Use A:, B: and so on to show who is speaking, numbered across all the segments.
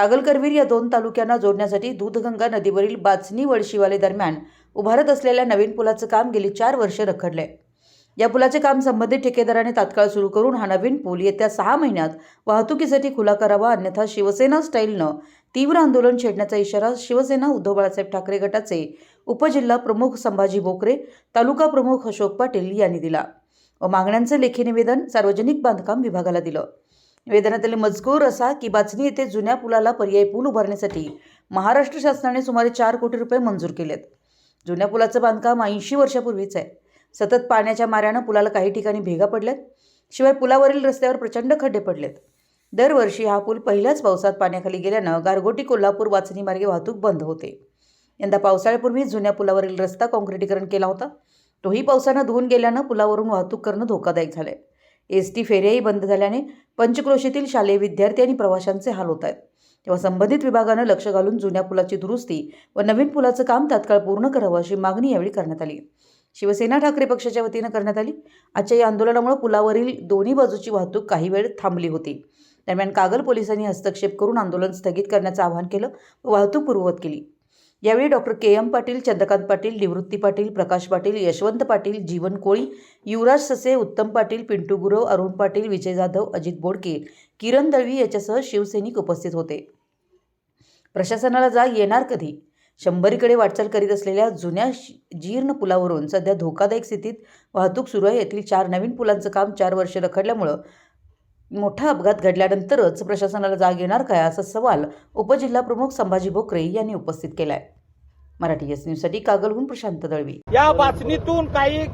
A: कागलकरवीर या दोन तालुक्यांना जोडण्यासाठी दूधगंगा नदीवरील बाचणी वळशीवाले दरम्यान उभारत असलेल्या नवीन पुलाचं काम गेली चार वर्षे रखडले या पुलाचे काम संबंधित ठेकेदाराने तात्काळ सुरू करून हा नवीन पूल येत्या सहा महिन्यात वाहतुकीसाठी खुला करावा अन्यथा शिवसेना स्टाईलनं तीव्र आंदोलन छेडण्याचा इशारा शिवसेना उद्धव बाळासाहेब ठाकरे गटाचे उपजिल्हा प्रमुख संभाजी बोकरे तालुका प्रमुख अशोक पाटील यांनी दिला व मागण्यांचे लेखी निवेदन सार्वजनिक बांधकाम विभागाला दिलं. निवेदनातील मजकूर असा की बाचणी येथे जुन्या पुलाला पर्यायी पूल उभारण्यासाठी महाराष्ट्र शासनाने सुमारे चार कोटी रुपये मंजूर केलेत. जुन्या पुलाचं बांधकाम ऐंशी वर्षापूर्वीच आहे. सतत पाण्याच्या माऱ्यानं पुलाला काही ठिकाणी भेगा पडल्यात. शिवाय पुलावरील रस्त्यावर प्रचंड खड्डे पडलेत. दरवर्षी हा पूल पहिल्याच पावसात पाण्याखाली गेल्यानं गारगोटी कोल्हापूर वाचणी मार्गे वाहतूक बंद होते. यंदा पावसाळ्यापूर्वी जुन्या पुलावरील रस्ता काँक्रिटीकरण केला होता. तोही पावसानं धुवून गेल्यानं पुलावरून वाहतूक करणं धोकादायक झालं आहे एस टी फेऱ्याही बंद झाल्याने पंचक्रोशीतील शालेय विद्यार्थी आणि प्रवाशांचे हाल होत आहेत. तेव्हा संबंधित विभागानं लक्ष घालून जुन्या पुलाची दुरुस्ती व नवीन पुलाचं काम तात्काळ पूर्ण करावं अशी मागणी यावेळी करण्यात आली. शिवसेना ठाकरे पक्षाच्या वतीनं करण्यात आली. आजच्या या आंदोलनामुळे पुलावरील दोन्ही बाजूची वाहतूक काही वेळ थांबली होती. दरम्यान कागल पोलिसांनी हस्तक्षेप करून आंदोलन स्थगित करण्याचं आवाहन केलं व वाहतूक पूर्ववत केली. यावेळी doctor K. M. Patil Chandrakant Patil Nivrutti Patil Prakash Patil Yashwant Patil Jeevan Koli Yuvraj Sase Uttam Patil Pintu Gurav Arun Patil Vijay Jadhav Ajit बोडके किरण दळवी याच्यासह शिवसैनिक उपस्थित होते. प्रशासनाला जाग येणार कधी? शंभरीकडे वाटचाल करीत असलेल्या जुन्या जीर्ण पुलावरून सध्या धोकादायक स्थितीत वाहतूक सुरू आहे. येथील चार नवीन पुलांचं काम चार वर्ष रखडल्यामुळं मोठा अपघात घडल्यानंतरच प्रशासनाला जाग येणार काय असा सवाल उपजिल्हा प्रमुख संभाजी बोकरे यांनी उपस्थित केलाय. मराठी एस न्यूजसाठी कागलहून प्रशांत दळवी.
B: या बातमीतून काही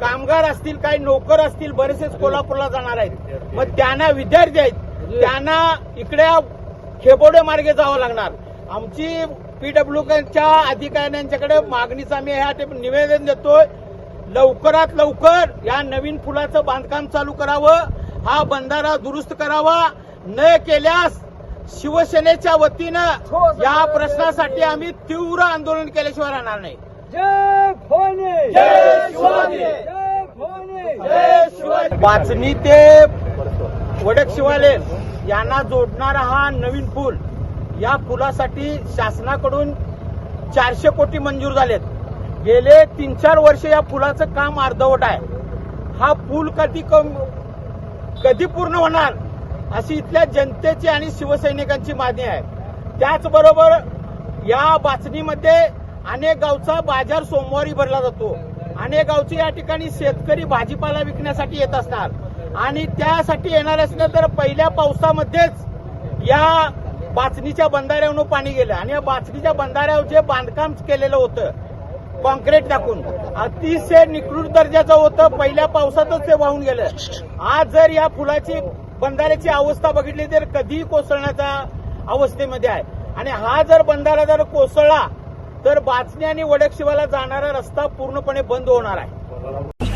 B: कामगार असतील काही नोकर असतील बरेचसेच कोल्हापूरला जाणार आहेत. मग त्यांना विद्यार्थी आहेत त्यांना इकडे खेबोडे मार्गे जावं लागणार. आमची पीडब्ल्यूच्या अधिकाऱ्यांच्याकडे मागणीचं आम्ही ह्या निवेदन देतोय. लवकरात लवकर या नवीन पुलाचं बांधकाम चालू करावं. हा बंधारा दुरुस्त करावा. न केल्यास शिवसेनेच्या वतीनं या प्रश्नासाठी आम्ही तीव्र आंदोलन केल्याशिवाय राहणार नाही. वाचणी ते वडक शिवाले यांना जोडणारा हा नवीन पूल या पुलासाठी शासनाकडून चारशे कोटी मंजूर झालेत. गेले तीन चार वर्ष या पुलाचं काम अर्धवट आहे. हा पूल कधी कम कधी पूर्ण होणार अशी इथल्या जनतेची आणि शिवसैनिकांची मागणी आहे. त्याचबरोबर या बाचणीमध्ये अनेक गावचा बाजार सोमवारी भरला जातो. अनेक गावचे या ठिकाणी शेतकरी भाजीपाला विकण्यासाठी येत असणार. आणि त्यासाठी येणार असणार तर पहिल्या पावसामध्येच या बाचणीच्या बंधाऱ्यावरून पाणी गेलं. आणि या बाचणीच्या बंधाऱ्यावर जे बांधकाम केलेलं होतं कॉन्क्रीट टाकून. अतिशय निकृष्ट दर्जाचं होतं. पहिल्या पावसातच ते वाहून गेलं. आज जर या फुलाची बंधाऱ्याची अवस्था बघितली तर कधीही कोसळण्याच्या अवस्थेमध्ये आहे. आणि हा जर बंधारा जर कोसळला तर बाचणी आणि वडकशिवाला जाणारा रस्ता पूर्णपणे बंद होणार आहे.